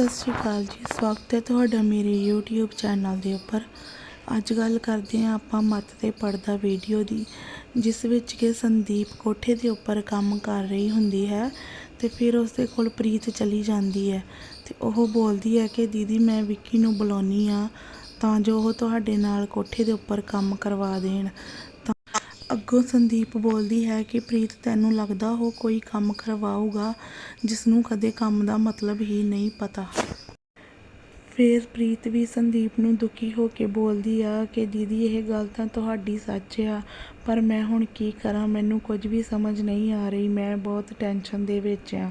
ਸਤਿ ਸ਼੍ਰੀ ਅਕਾਲ ਜੀ, ਸਵਾਗਤ ਹੈ ਤੁਹਾਡਾ ਮੇਰੇ YouTube ਚੈਨਲ ਦੇ ਉੱਪਰ। ਅੱਜ ਗੱਲ ਕਰਦੇ ਹਾਂ ਆਪਾਂ ਮੱਤ ਤੇ ਪੜਦਾ ਵੀਡੀਓ ਦੀ, ਜਿਸ ਵਿੱਚ ਕਿ ਸੰਦੀਪ ਕੋਠੇ ਦੇ ਉੱਪਰ ਕੰਮ ਕਰ ਰਹੀ ਹੁੰਦੀ ਹੈ ਤੇ ਫਿਰ ਉਸ ਦੇ ਕੋਲ ਪ੍ਰੀਤ ਚਲੀ ਜਾਂਦੀ ਹੈ ਤੇ ਉਹ ਬੋਲਦੀ ਹੈ ਕਿ ਦੀਦੀ ਮੈਂ ਵਿੱਕੀ ਨੂੰ ਬੁਲਾਉਣੀ ਆ ਤਾਂ ਜੋ ਉਹ ਤੁਹਾਡੇ ਨਾਲ ਕੋਠੇ ਦੇ ਉੱਪਰ ਕੰਮ ਕਰਵਾ ਦੇਣ। ਅੱਗੋਂ ਸੰਦੀਪ ਬੋਲਦੀ ਹੈ ਕਿ ਪ੍ਰੀਤ, ਤੈਨੂੰ ਲੱਗਦਾ ਉਹ ਕੋਈ ਕੰਮ ਕਰਵਾਊਗਾ ਜਿਸ ਨੂੰ ਕਦੇ ਕੰਮ ਦਾ ਮਤਲਬ ਹੀ ਨਹੀਂ ਪਤਾ। ਫਿਰ ਪ੍ਰੀਤ ਵੀ ਸੰਦੀਪ ਨੂੰ ਦੁਖੀ ਹੋ ਕੇ ਬੋਲਦੀ ਆ ਕਿ ਦੀਦੀ, ਇਹ ਗੱਲ ਤਾਂ ਤੁਹਾਡੀ ਸੱਚ ਆ, ਪਰ ਮੈਂ ਹੁਣ ਕੀ ਕਰਾਂ? ਮੈਨੂੰ ਕੁਝ ਵੀ ਸਮਝ ਨਹੀਂ ਆ ਰਹੀ। ਮੈਂ ਬਹੁਤ ਟੈਨਸ਼ਨ ਦੇ ਵਿੱਚ ਆ।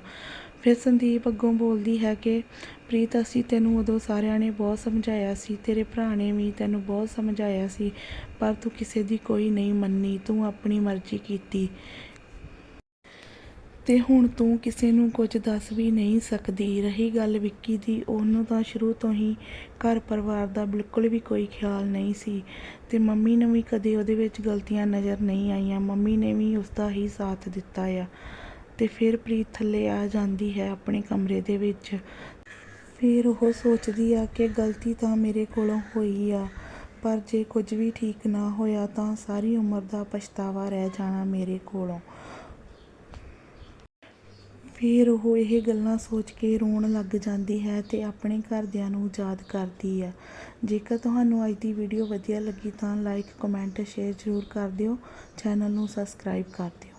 ਫਿਰ ਸੰਦੀਪ ਅੱਗੋਂ ਬੋਲਦੀ ਹੈ ਕਿ, ਪ੍ਰੀਤ, ਅਸੀਂ ਤੈਨੂੰ ਉਦੋਂ ਸਾਰਿਆਂ ਨੇ ਬਹੁਤ ਸਮਝਾਇਆ ਸੀ। ਤੇਰੇ ਭਰਾ ਨੇ ਵੀ ਤੈਨੂੰ ਬਹੁਤ ਸਮਝਾਇਆ ਸੀ, ਪਰ ਤੂੰ ਕਿਸੇ ਦੀ ਕੋਈ ਨਹੀਂ ਮੰਨੀ। ਤੂੰ ਆਪਣੀ ਮਰਜ਼ੀ ਕੀਤੀ। ਤੇ ਹੁਣ ਤੂੰ ਕਿਸੇ ਨੂੰ ਕੁਝ ਦੱਸ ਵੀ ਨਹੀਂ ਸਕਦੀ। ਰਹੀ ਗੱਲ ਵਿੱਕੀ ਦੀ, ਉਹਨੂੰ ਤਾਂ ਸ਼ੁਰੂ ਤੋਂ ਹੀ ਘਰ ਪਰਿਵਾਰ ਦਾ ਬਿਲਕੁਲ ਵੀ ਕੋਈ ਖਿਆਲ ਨਹੀਂ ਸੀ ਤੇ ਮੰਮੀ ਨੂੰ ਵੀ ਕਦੇ ਉਹਦੇ ਵਿੱਚ ਗਲਤੀਆਂ ਨਜ਼ਰ ਨਹੀਂ ਆਈਆਂ। ਮੰਮੀ ਨੇ ਵੀ ਉਸ ਦਾ ਹੀ ਸਾਥ ਦਿੱਤਾ ਆ ਤੇ ਫਿਰ ਪ੍ਰੀਤ ਥੱਲੇ ਆ ਜਾਂਦੀ ਹੈ ਆਪਣੇ ਕਮਰੇ ਦੇ ਵਿੱਚ। ਫਿਰ ਉਹ ਸੋਚਦੀ ਆ ਕਿ ਗਲਤੀ ਤਾਂ ਮੇਰੇ ਕੋਲੋਂ ਹੋਈ ਆ, ਪਰ ਜੇ ਕੁਝ ਵੀ ਠੀਕ ਨਾ ਹੋਇਆ ਤਾਂ ਸਾਰੀ ਉਮਰ ਦਾ ਪਛਤਾਵਾ ਰਹਿ ਜਾਣਾ ਮੇਰੇ ਕੋਲੋਂ। ਫਿਰ ਉਹ ਇਹ ਗੱਲਾਂ ਸੋਚ ਕੇ ਰੋਣ ਲੱਗ ਜਾਂਦੀ ਹੈ ਅਤੇ ਆਪਣੇ ਘਰਦਿਆਂ ਨੂੰ ਯਾਦ ਕਰਦੀ ਹੈ। ਜੇਕਰ ਤੁਹਾਨੂੰ ਅੱਜ ਦੀ ਵੀਡੀਓ ਵਧੀਆ ਲੱਗੀ ਤਾਂ ਲਾਈਕ ਕਮੈਂਟ ਸ਼ੇਅਰ ਜ਼ਰੂਰ ਕਰ ਦਿਓ। ਚੈਨਲ ਨੂੰ ਸਬਸਕ੍ਰਾਈਬ ਕਰ ਦਿਓ।